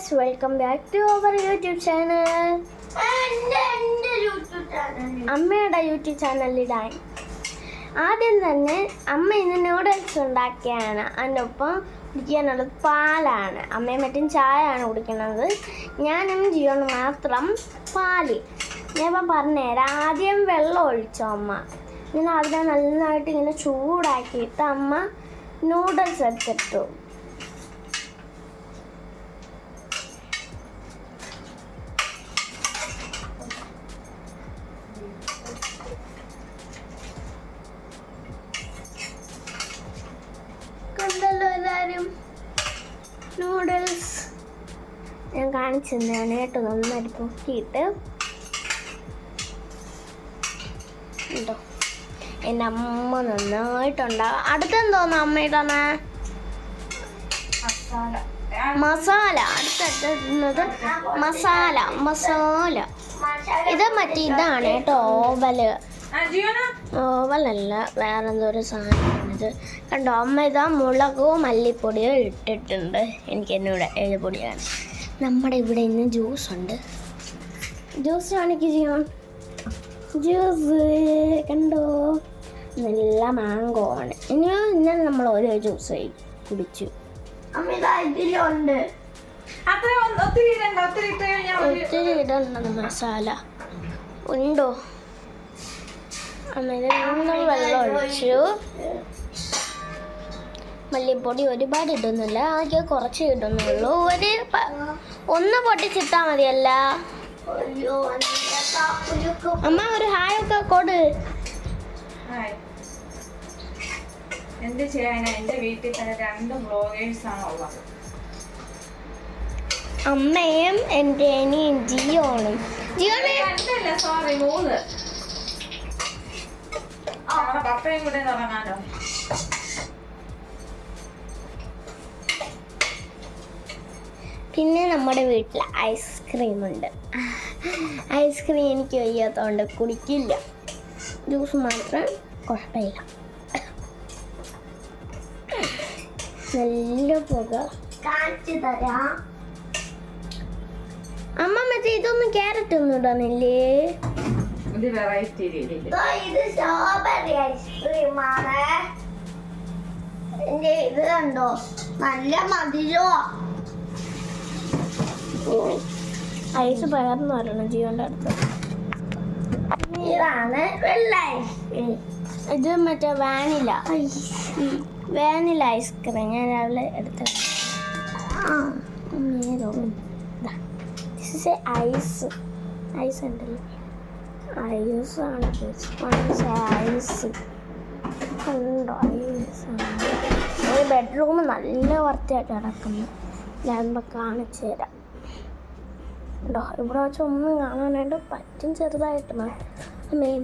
Guys welcome back to our YouTube channel അമ്മയുടെ YouTube ചാനലിടാൻ ആദ്യം തന്നെ അമ്മ ഇന്ന് നൂഡിൽസ് ഉണ്ടാക്കിയാണ്. അതിനൊപ്പം ഒപ്പം കുടിക്കാനുള്ളത് പാലാണ്. അമ്മയും മറ്റും ചായയാണ് കുടിക്കുന്നത്. ഞാനും ജിയോണ് മാത്രം പാൽ. ഞാൻ ഇപ്പം പറഞ്ഞുതരാം. ആദ്യം വെള്ളം ഒഴിച്ചു അമ്മ? ഇങ്ങനെ അതിനെ നന്നായിട്ട് ഇങ്ങനെ ചൂടാക്കിയിട്ട് അമ്മ നൂഡിൽസ് എടുത്തിട്ടു. എല്ലാവരും നൂഡിൽസ് ഞാൻ കാണിച്ചു തന്നെയാണ് കേട്ടോ. നന്നായിട്ട് പൊക്കിയിട്ട്. ഉണ്ടോ? എന്റെ അമ്മ നന്നായിട്ടുണ്ടാവും അടുത്തെന്തോന്നു അമ്മ ഇടണേ മസാല. അടുത്തടുത്ത മസാല. മസാല. ഇത് മറ്റേ ഇതാണ് കേട്ടോ ഓവൽ. ഓവലല്ല വേറെന്തോ ഒരു സാധനമാണിത്. കണ്ടോ അമ്മ ഇതാ മുളകോ മല്ലിപ്പൊടിയോ ഇട്ടിട്ടുണ്ട്. എനിക്ക് എന്നോട് ഏഴുപൊടിയാണ് നമ്മുടെ ഇവിടെ ഇന്ന് ജ്യൂസ് ഉണ്ട്. ജ്യൂസ് ആണെങ്കിൽ ചെയ്യാം ജ്യൂസ് കണ്ടോ? നല്ല മാങ്കോ ആണ്. ഇനി ഇന്നലെ നമ്മൾ ഓരോ ജ്യൂസ് കുടിച്ചു. അമ്മ ഇതാ ഇതിലുണ്ട് ഒത്തിരി ഇടണ്ട ഒത്തിരി ഇടണ്ടത് മസാല. ഉണ്ടോ? അമ്മ ഇത് വെള്ളം ഒഴിച്ചു മല്ലിപ്പൊടി ഒരുപാട് ഇടുന്നില്ല. ആകെ കുറച്ച് ഇടുന്നുള്ളൂ. ഒരു ഒന്ന് പൊട്ടിച്ചിട്ടാ മതിയല്ല. അമ്മ ഒരു ഹായ് ഒക്കെ കൊടു. എന്ത് ചെയ്യാനാ? എന്റെ വീട്ടിൽ തന്നെ രണ്ട് ബ്ലോഗേഴ്സ് ആണ് ഉള്ളത്. അമ്മയും എന്റെ അനിയും ജിയോണും. ജിയോണ്. സോറി മൂന്ന്. നമ്മുടെ പപ്പയും കൂടെ തുടങ്ങാലോ പിന്നെ നമ്മുടെ വീട്ടിൽ ഐസ്ക്രീം ഉണ്ട്. ഐസ്ക്രീം എനിക്ക് വയ്യാത്തതുകൊണ്ട് കുടിക്കില്ല. ജ്യൂസ് മാത്രം കുഴപ്പമില്ല. നല്ല പുക. കാണിച്ചു തരാം. അമ്മ മറ്റേ ഇതൊന്നും ക്യാരറ്റ് ഒന്നും ഇടണില്ലേ ഇത് വെറൈറ്റി രീതിയിൽ ഇത് സ്ട്രോബെറി ഐസ്ക്രീമാണ് എന്റെ ഇത് കണ്ടോ? നല്ല മധുരോ? ഐസ് പകർന്നു വരണം ജീവന്റെ അടുത്ത്. ഇതാണ് വെള്ള ഐസ്ക്രീം ഇത് മറ്റേ വാനില വാനില ഐസ്ക്രീം ഞാൻ രാവിലെ എടുത്ത ഐസ് ഐസ് ഉണ്ടല്ലോ. ഐസാണ് ഐസ് കണ്ടോ ഐസ് ഒരു ബെഡ്റൂം നല്ല വൃത്തിയായിട്ട് കിടക്കുന്നു. ഇപ്പം കാണിച്ചു തരാം. ഉണ്ടോ ഇവിടെ വെച്ച് ഒന്നും കാണാനായിട്ട് പറ്റും ചെറുതായിട്ട് മെയിൻ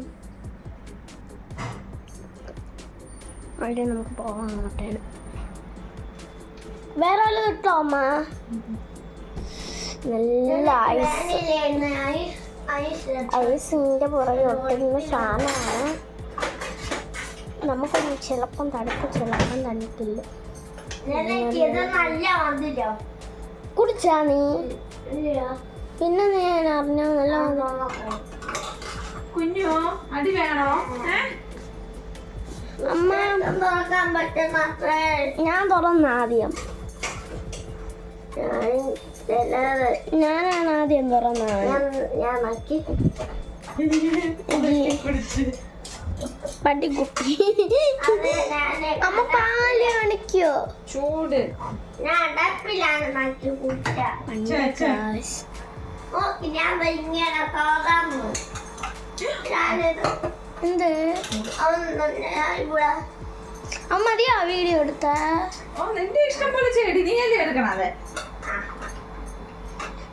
അവിടെ നമുക്ക് പോകാൻ അങ്ങോട്ടേന് വേറെ വല്ലതും കിട്ടോ അമ്മ? നല്ല ഐസ് ഐസിന്റെ പുറകെ ഒട്ടുന്ന സാധനമാണ് നമുക്ക് ചിലപ്പം തണുപ്പ് ചിലപ്പം തണുക്കില്ല കുടിച്ചാ നീ? പിന്നെ നീ ഞാൻ അറിഞ്ഞ നല്ല. കുഞ്ഞോ വേണോ? അമ്മ. ഞാൻ തുറന്ന ആദ്യം. ഞാനാണ് ആദ്യം തുറന്നത്. കുടിച്ച്. പട്ടിക്കുട്ടി. അമ്മ പാൽ കാണിക്കോ? ചൂട്. ഞാൻ അടപ്പിലാണ് മാറ്റി കുട്ട. ഞാൻ പോകാൻ എന്ത്? ഞാൻ ഇവിടെ അമ്മ മതിയോ വീഡിയോ എടുത്ത? ഓ നിന്റെ ഇഷ്ടം പോലെ ചെടി നീ അല്ലേ എടുക്കണത്?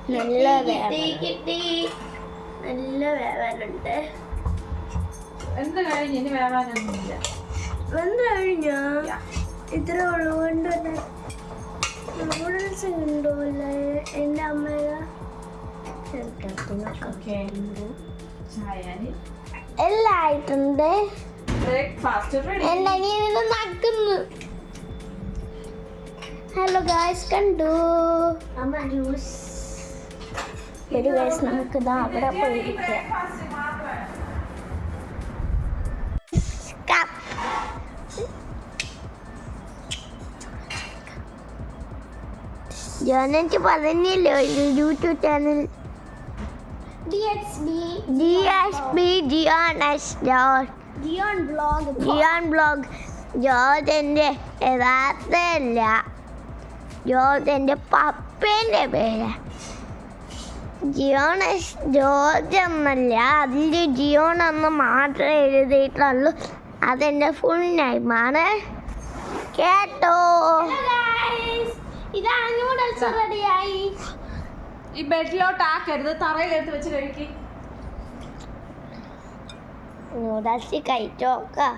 നല്ല കിട്ടി നല്ല വേവാനുണ്ട് എന്ത് കഴിഞ്ഞ്? ഇനി വേവാനൊന്നുമില്ല. കഴിഞ്ഞോ? ഇത്ര ഉള്ളതുകൊണ്ട് തന്നെ. നൂഡിൽസ് എന്റെ അമ്മയുടെ എല്ലാം ആയിട്ടുണ്ട് നക്കുന്നു ഹലോ ഗായ്സ് കണ്ടു? അമ്മ ജ്യൂസ് ഒരു വയസ്സ് നമുക്ക് ഇതാ അവിടെ പോയിരിക്കാം Jonet പറഞ്ഞില്ലോ YouTube channel X B D S B Jiyon George എന്നല്ല അതിൽ ജിയോൺ എന്ന് മാത്രമേ എഴുതിയിട്ടുള്ളൂ. അതെന്റെ ഫുൾ നെയിമാണ് കേട്ടോ? ഇതാ നൂഡിൽസ് റെഡിയായി ഈ ബെഡിലോട്ട് ആക്കരുത് തറയിലെടുത്ത് വെച്ച് കഴിക്കും. നൂഡിൽസ് കഴിച്ചു നോക്കാം.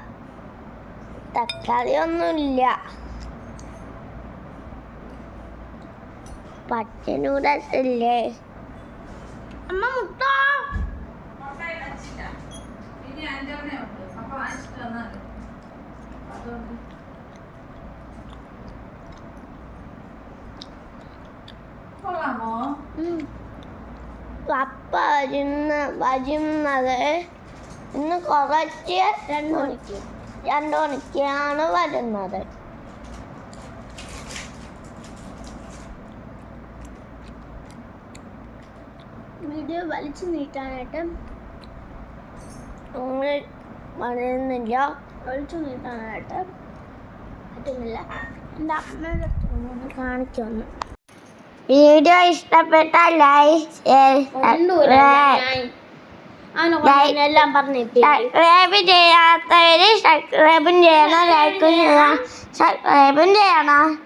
തക്കാളി ഒന്നുമില്ല പച്ച നൂഡിൽസ് ഇല്ലേ അമ്മ മുട്ട ഇനി അഞ്ചെണ്ണേ ഉണ്ട് അപ്പൊ വാങ്ങിച്ചിട്ട് വന്നാൽ അതുകൊണ്ട്. കൊള്ളാമോ? പപ്പ വരുന്ന വരുന്നത് ഇന്ന് കുറച്ച് രണ്ട് മണിക്ക്. രണ്ടു മണിക്കാണ് വരുന്നത്. വീഡിയോ വലിച്ചു നീട്ടാനായിട്ട് നമ്മൾ വരുന്നില്ല വലിച്ചു നീട്ടാനായിട്ട് പറ്റുന്നില്ല. എന്റെ അമ്മയുടെ തോന്നുന്നു കാണിക്കുന്നു വീഡിയോ ഇഷ്ടപ്പെട്ട ലൈക്ക് എല്ലാം സബ്സ്ക്രൈബ് ചെയ്യാത്തവര് സബ്സ്ക്രൈബും ചെയ്യണം ലൈക്കും ചെയ്യണം. സബ്സ്ക്രൈബും ചെയ്യണം.